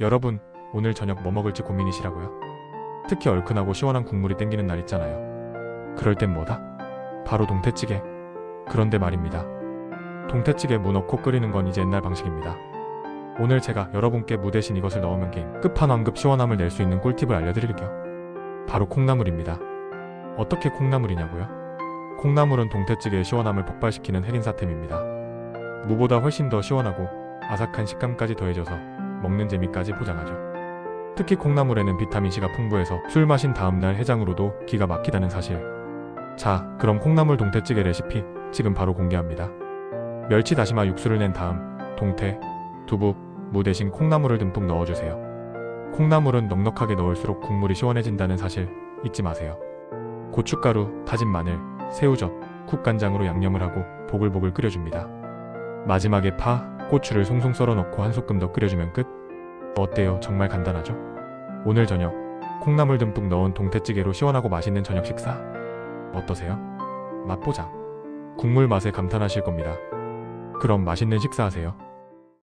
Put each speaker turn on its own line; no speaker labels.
여러분, 오늘 저녁 뭐 먹을지 고민이시라고요? 특히 얼큰하고 시원한 국물이 땡기는 날 있잖아요. 그럴 땐 뭐다? 바로 동태찌개. 그런데 말입니다. 동태찌개 무 넣고 끓이는 건 이제 옛날 방식입니다. 오늘 제가 여러분께 무 대신 이것을 넣으면 게임 끝판왕급 시원함을 낼 수 있는 꿀팁을 알려드릴게요. 바로 콩나물입니다. 어떻게 콩나물이냐고요? 콩나물은 동태찌개의 시원함을 폭발시키는 해린사템입니다. 무보다 훨씬 더 시원하고 아삭한 식감까지 더해져서 먹는 재미까지 포장하죠. 특히 콩나물에는 비타민C가 풍부해서 술 마신 다음날 해장으로도 기가 막히다는 사실. 자, 그럼 콩나물 동태찌개 레시피 지금 바로 공개합니다. 멸치 다시마 육수를 낸 다음 동태, 두부, 무 대신 콩나물을 듬뿍 넣어주세요. 콩나물은 넉넉하게 넣을수록 국물이 시원해진다는 사실 잊지 마세요. 고춧가루, 다진 마늘, 새우젓, 국간장으로 양념을 하고 보글보글 끓여줍니다. 마지막에 파, 고추를 송송 썰어 넣고 한 소끔 더 끓여주면 끝. 어때요? 정말 간단하죠? 오늘 저녁 콩나물 듬뿍 넣은 동태찌개로 시원하고 맛있는 저녁 식사 어떠세요? 맛보장. 국물 맛에 감탄하실 겁니다. 그럼 맛있는 식사하세요.